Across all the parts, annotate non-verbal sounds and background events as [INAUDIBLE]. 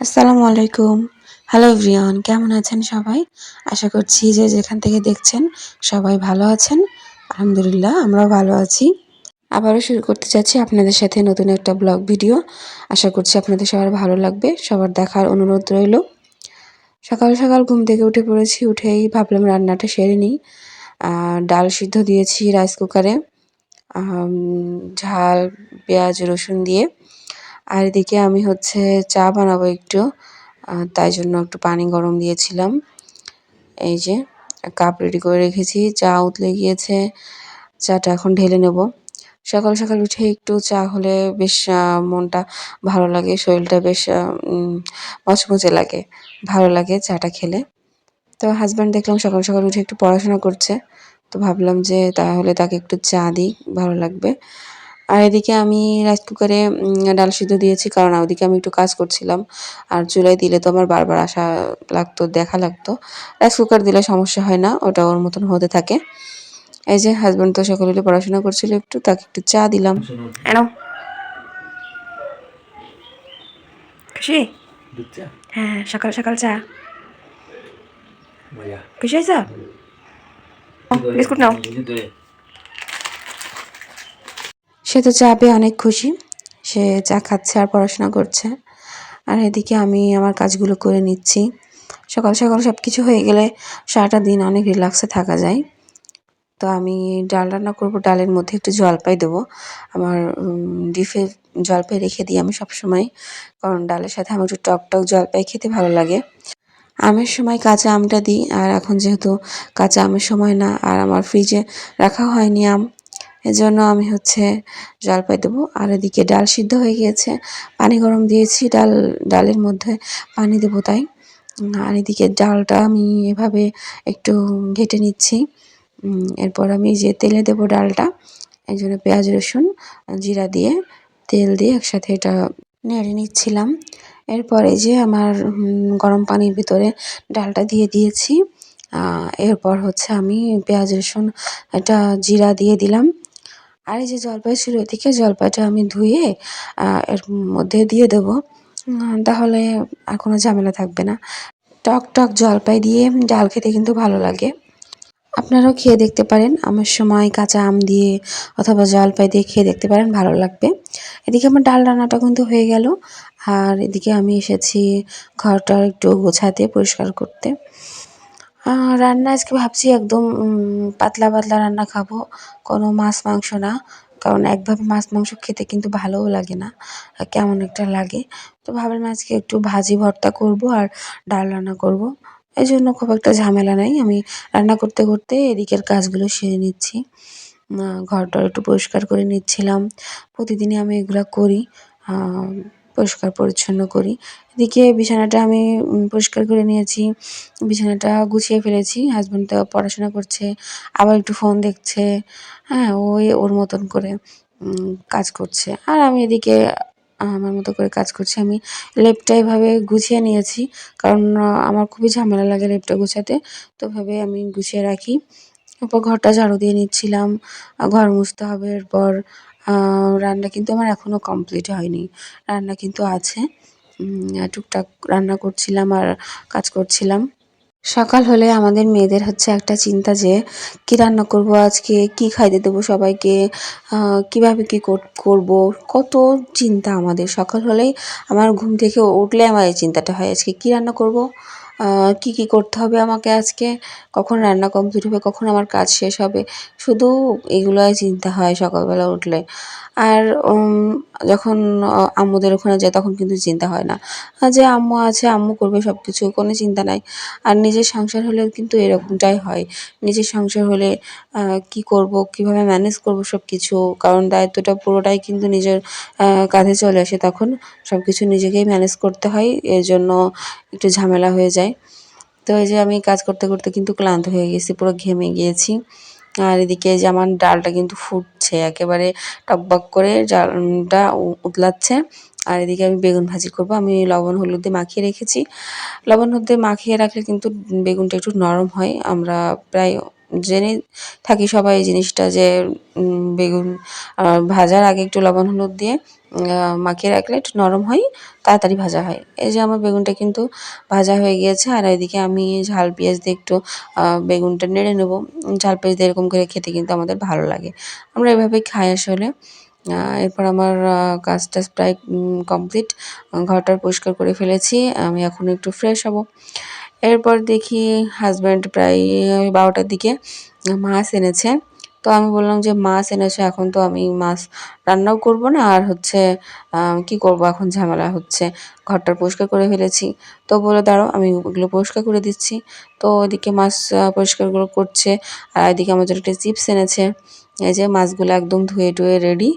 আসসালামু আলাইকুম। Hello everyone কেমন আছেন সবাই? আশা করছি যে যেখান থেকে দেখছেন সবাই ভালো আছেন। আলহামদুলিল্লাহ, আমরাও ভালো আছি। আবারও শুরু করতে চাচ্ছি আপনাদের সাথে নতুন একটা ব্লগ ভিডিও। আশা করছি আপনাদের সবার ভালো লাগবে, সবার দেখার অনুরোধ রইল। সকাল সকাল ঘুম থেকে উঠে পড়েছি, উঠেই ভাবলাম রান্নাটা সেরে নিই। ডাল সিদ্ধ দিয়েছি রাইস কুকারে ঝাল, পেঁয়াজ, রসুন দিয়ে। আর এদিকে আমি হচ্ছে চা বানাবো একটু তাই জন্য একটু পানি গরম দিয়েছিলাম। এই যে, কাপ রেডি করে রেখেছি, চা উতলে গিয়েছে, চাটা এখন ঢেলে নেব। সকাল সকাল উঠে একটু চা হলে বেশ মনটা ভালো লাগে, শরীরটা বেশ মচমচে লাগে, ভালো লাগে চাটা খেলে। তো হাজব্যান্ড দেখলাম সকাল সকাল উঠে একটু পড়াশোনা করছে, তো ভাবলাম যে তাহলে তাকে একটু চা দিই, ভালো লাগবে। আর এদিকে আমি রাইস কুকারে ডাল সিদ্ধ দিয়েছি কারণ ওদিকে আমি একটু কাজ করছিলাম। আর চুলায় দিলে তো আমার বারবার আসা লাগতো দেখা লাগতো। রাইস কুকার দিলে সমস্যা হয় না ওটা ওর মতন হতে থাকে। এই যে হাজব্যান্ড তো সকলে পড়াশোনা করছিল একটু তাকে একটু চা দিলাম। এনো। খুশি? হ্যাঁ সকাল সকাল চা। খুশি হয়েছ? বিস্কুট নাও। সে তো পেয়ে অনেক খুশি। সে চা খাচ্ছে আর পড়াশোনা করছে। আর এদিকে আমি আমার কাজগুলো করে নিচ্ছি। সকাল সকাল সব কিছু হয়ে গেলে সারাটা দিন অনেক রিল্যাক্সে থাকা যায়। তো আমি ডাল রান্না করব, ডালের মধ্যে একটু জলপাই দেবো। আমার ডিফে জলপাই রেখে দিই আমি সবসময়। কারণ ডালের সাথে আমার একটু টক টক জলপাই খেতে ভালো লাগে। আমের সময় কাঁচা আমটা দিই। আর এখন যেহেতু কাঁচা আমের সময় না, আর আমার ফ্রিজে রাখা হয়নি আম এজন্য আমি হচ্ছে জলপাই দেবো। আর এদিকে ডাল সিদ্ধ হয়ে গিয়েছে। পানি গরম দিয়েছি ডাল, ডালের মধ্যে পানি দেবো তাই। আর এদিকে ডালটা আমি এভাবে একটু ঘেটে নিচ্ছি। এরপর আমি যে তেলে দেবো ডালটা এই জন্য পেঁয়াজ, রসুন, জিরা দিয়ে তেল দিয়ে একসাথে এটা নেড়ে নিচ্ছিলাম। এরপরে যে আমার গরম পানির ভিতরে ডালটা দিয়ে দিয়েছি। এরপর হচ্ছে আমি পেঁয়াজ, রসুন, এটা জিরা দিয়ে দিলাম। আর এই যে জলপাই ছিল, এদিকে জলপাইটা আমি ধুয়ে এর মধ্যে দিয়ে দেব। তাহলে আর কোনো ঝামেলা থাকবে না। টক টক জলপাই দিয়ে ডাল খেতে কিন্তু ভালো লাগে। আপনারাও খেয়ে দেখতে পারেন। আমার সময় কাঁচা আম দিয়ে অথবা জলপাই দিয়ে খেয়ে দেখতে পারেন, ভালো লাগবে। এদিকে আমার ডাল রান্নাটা কিন্তু হয়ে গেল। আর এদিকে আমি এসেছি ঘরটা একটু গোছাতে, পরিষ্কার করতে। রান্না আজকে ভাবছি একদম পাতলা পাতলা রান্না খাব। কোনো মাছ মাংস না, কারণ একভাবে মাছ মাংস খেতে কিন্তু ভালোও লাগে না কেমন একটা লাগে। তো ভাবলাম আজকে একটু ভাজি ভর্তা করব আর ডাল রান্না করব। এই জন্য খুব একটা ঝামেলা নাই, আমি রান্না করতে করতে এদিকের কাজগুলো সেরে নিচ্ছি। ঘরটা একটু পরিষ্কার করে নিচ্ছিলাম। প্রতিদিনই আমি এগুলো করি। পরিষ্কার পরিচ্ছন্ন করি। এদিকে বিছানাটা আমি পরিষ্কার করে নিয়েছি। বিছানাটা গুছিয়ে ফেলেছি। হাজব্যান্ড তো পড়াশোনা করছে, আবার একটু ফোন দেখছে। হ্যাঁ ওই ওর মতন করে কাজ করছে। আর আমি এদিকে, আমার মতো করে কাজ করছি। আমি লেপটা এভাবে গুছিয়ে নিয়েছি, কারণ আমার খুবই ঝামেলা লাগে লেপটা গুছাতে। তো ভাবে আমি গুছিয়ে রাখি। এরপর ঘরটা ঝাড়ু দিয়ে নিচ্ছিলাম। ঘর মুছতে হবে এরপর। রান্না কিন্তু আমার এখনও কমপ্লিট হয়নি। রান্না কিন্তু আছে। টুকটাক রান্না করছিলাম আর কাজ করছিলাম। সকাল হলে আমাদের মেয়েদের হচ্ছে একটা চিন্তা যে, কী রান্না করব আজকে? কি খাইতে দেবো সবাইকে? কীভাবে কি করব? কত চিন্তা আমাদের। সকাল হলেই আমার ঘুম থেকে উঠলে আমার এই চিন্তাটা হয়, আজকে কী রান্না করব? কি কি করতে হবে আমাকে আজকে? কখন রান্না কমপ্লিট হবে? কখন আমার কাজ শেষ হবে? শুধু এগুলোই চিন্তা হয় সকালবেলা উঠলে। আর যখন আম্মুদের ওখানে যাই তখন কিন্তু চিন্তা হয় না। যে আম্মু আছে, আম্মু করবে সব কিছু কোনো চিন্তা নাই। আর নিজের সংসার হলেও কিন্তু এরকমটাই হয়। নিজের সংসার হলে কি করব, কীভাবে ম্যানেজ করব সব কিছু কারণ দায়িত্বটা পুরোটাই কিন্তু নিজের কাঁধে চলে আসে তখন। সব কিছু নিজেকেই ম্যানেজ করতে হয়। এর জন্য একটু ঝামেলা হয়ে যায়। তো এই যে আমি কাজ করতে করতে কিন্তু ক্লান্ত হয়ে গেছি, পুরো ঘেমে গিয়েছি। আর এদিকে যে আমার ডালটা কিন্তু ফুটছে, একেবারে টকবক করে ডালটা উতলাচ্ছে। আর এদিকে আমি বেগুন ভাজি করব। আমি লবণ, হলুদ মাখিয়ে রেখেছি। লবণ, হলুদ মাখিয়ে রাখলে কিন্তু বেগুনটা একটু নরম হয়। আমরা প্রায় জেনে থাকি সবাই এই জিনিসটা যে বেগুন ভাজার আগে একটু লবণ, হলুদ দিয়ে মাখিয়ে রাখলে একটু নরম হয় তাড়াতাড়ি ভাজা হয়। এই যে আমার বেগুনটা কিন্তু ভাজা হয়ে গিয়েছে আর এদিকে আমি ঝাল পেঁয়াজ দিয়ে একটু বেগুনটা নেড়ে নেব। ঝাল পেঁয়াজ দিয়ে এরকম করে খেতে কিন্তু আমাদের ভালো লাগে। আমরা এভাবেই খাই আসলে। এরপর আমার আহ, কাজ টাজ প্রায় কমপ্লিট ঘরটা পরিষ্কার করে ফেলেছি আমি এখন একটু ফ্রেশ হব। এরপর দেখি হাজব্যান্ড প্রায় বারোটার দিকে মাছ এনেছে। তো আমি বললাম যে মাছ এনেছো এখন তো আমি মাছ রান্নাও করব না, আর হচ্ছে কি করব এখন ঝামেলা হচ্ছে, ঘরটা পরিষ্কার করে ফেলেছি। তো বলে দাঁড়াও, আমি ওগুলো পরিষ্কার করে দিচ্ছি। তো ওদিকে মাছ পরিষ্কারগুলো করছে, আর এদিকে আমার জন্য একটা চিপস এনেছে। এই যে মাছগুলো একদম ধুয়ে টুয়ে রেডি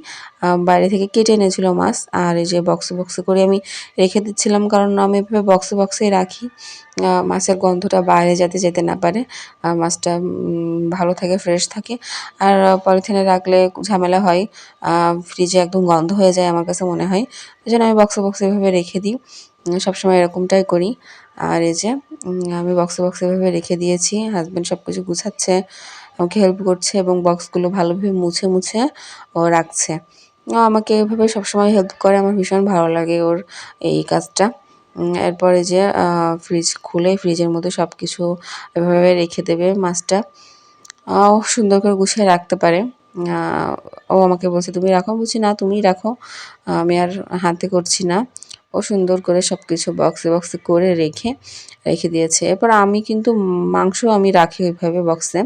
বাইরে থেকে কেটে এনেছিল মাছ, আর এই যে বক্সে বক্সে করে আমি রেখে দিচ্ছিলাম, কারণ আমি এভাবে বক্সে বক্সেই রাখি। মাছের গন্ধটা বাইরে যাতে, যেতে না পারে, আর মাছটা ভালো থাকে ফ্রেশ থাকে। আর পলিথিনে রাখলে ঝামেলা হয় ফ্রিজে একদম গন্ধ হয়ে যায় আমার কাছে মনে হয়। ওই জন্য আমি বক্সে বক্সে এভাবে রেখে দিই। সবসময় এরকমটাই করি। আর এই যে আমি বক্সে বক্সে এভাবে রেখে দিয়েছি। হাজব্যান্ড সব কিছু গুছাচ্ছে আমাকে হেল্প করছে এবং বক্সগুলো ভালোভাবে মুছে মুছে ও রাখছে। আমাকে এভাবে সবসময় হেল্প করে, আমার ভীষণ ভালো লাগে ওর এই কাজটা। এরপরে যে ফ্রিজ খুলে ফ্রিজের মধ্যে সব কিছু এভাবে রেখে দেবে মাছটা। সুন্দর করে গুছিয়ে রাখতে পারে। ও আমাকে বলছে, তুমি রাখো? বলছি, না, তুমিই রাখো। আমি আর হাতে করছি না। ও সুন্দর করে সব কিছু বক্সে বক্সে করে রেখে রেখে দিয়েছে। এরপর আমি কিন্তু মাংস আমি রাখি ওইভাবে বক্সে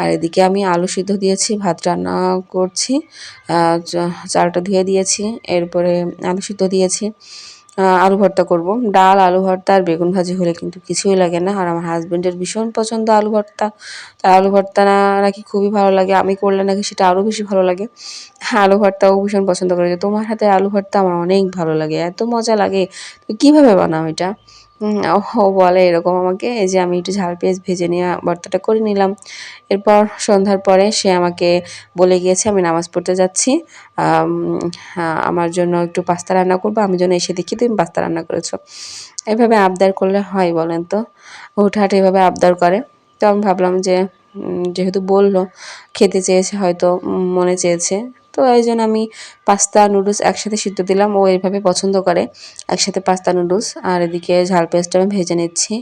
আর এদিকে আমি আলু সিদ্ধ দিয়েছি, ভাত রান্না করছি চালটা ধুয়ে দিয়েছি। এরপরে আলু সিদ্ধ দিয়েছি। আলু ভর্তা করব। ডাল, আলু ভর্তা আর বেগুন ভাজি হলে কিন্তু কিছুই লাগে না। আর আমার হাজবেন্ডের ভীষণ পছন্দ আলু ভর্তা। তার আলু ভর্তা না, নাকি খুবই ভালো লাগে। আমি করলে নাকি সেটা আরও বেশি ভালো লাগে। আলু ভর্তাও ভীষণ পছন্দ করে। তোমার হাতে আলু ভর্তা আমার অনেক ভালো লাগে। এত মজা লাগে। তুমি কীভাবে বানাও এটা? ও বলে এরকম আমাকে যে আমি একটু ঝাল পেঁয়াজ ভেজে নিয়ে ভর্তাটা করে নিলাম। এরপর সন্ধ্যার পরে সে আমাকে বলে গিয়েছে, আমি নামাজ পড়তে যাচ্ছি। আমার জন্য একটু পাস্তা রান্না করব। আমি জন্য এসে দেখি তুমি পাস্তা রান্না করেছ। এভাবে আবদার করলে হয় বলেন তো। হুটহাট এভাবে আবদার করে। তো আমি ভাবলাম যে যেহেতু বলল, খেতে চেয়েছে, হয়তো মনে চেয়েছে। তো এই জন্য আমি পাস্তা নুডলস একসাথে সিদ্ধ দিলাম। ও এইভাবে পছন্দ করে। একসাথে পাস্তা নুডলস। আর এদিকে ঝাল পেস্টটা আমি ভেজে নিচ্ছি।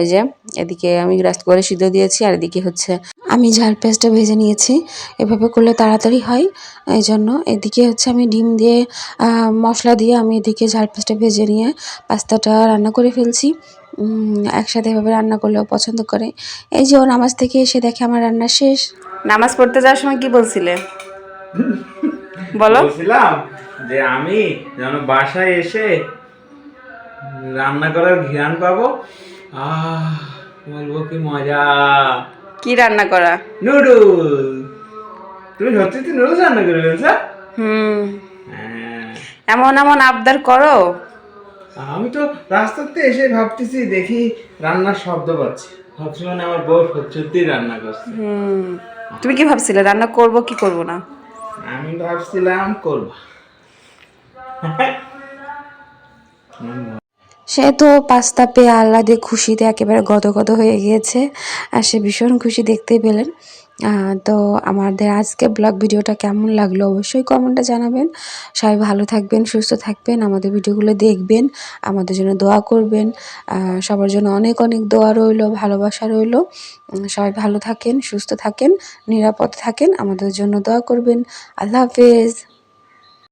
এই যে, এদিকে আমি রাস্ত করে সিদ্ধ দিয়েছি। আর এদিকে হচ্ছে, আমি ঝাল পেস্টটা ভেজে নিয়েছি। এভাবে করলে তাড়াতাড়ি হয়। এই জন্য এদিকে হচ্ছে আমি ডিম দিয়ে মশলা দিয়ে আমি এদিকে ঝাল পেস্টটা ভেজে নিয়ে পাস্তাটা রান্না করে ফেলছি। একসাথে এভাবে রান্না করলেও পছন্দ করে। এই যে ও নামাজ থেকে এসে দেখে আমার রান্না শেষ। নামাজ পড়তে যাওয়ার সময় কি বলছিলে? [LAUGHS] বলো। বলছিলাম যে আমি যেন বাসায় এসে রান্না করার ঘ্রাণ পাবো। আহ বলব কি মজা। কি রান্না করা? নুডল তুমি সত্যি নুডলস রান্না করে ফেলছো? হুম। হ্যাঁ। এমন এমন আবদার করো। আমি তো রাস্তাতে এসে ভাবতেছি দেখি রান্নার শব্দ পাচ্ছি। ভাবছি মানে আমার বউ সত্যি রান্না করছে। হুম। তুমি কি ভাবছিলে? রান্না করব কি করব না? আমি ভাবছিলাম করব। সে তো পাস্তা পেয়ে আহ্লাদে খুশিতে একেবারে গদগদ হয়ে গিয়েছে, আর সে ভীষণ খুশি দেখতে পেলেন। তো আমাদের আজকে ব্লগ ভিডিওটা কেমন লাগল অবশ্যই কমেন্টে জানাবেন। সবাই ভালো থাকবেন, সুস্থ থাকবেন, আমাদের ভিডিওগুলো দেখবেন, আমাদের জন্য দোয়া করবেন। সবার জন্য অনেক অনেক দোয়া রইল, ভালোবাসা রইল। সবাই ভালো থাকেন, সুস্থ থাকেন, নিরাপদ থাকেন, আমাদের জন্য দোয়া করবেন। আল্লাহ হাফেজ।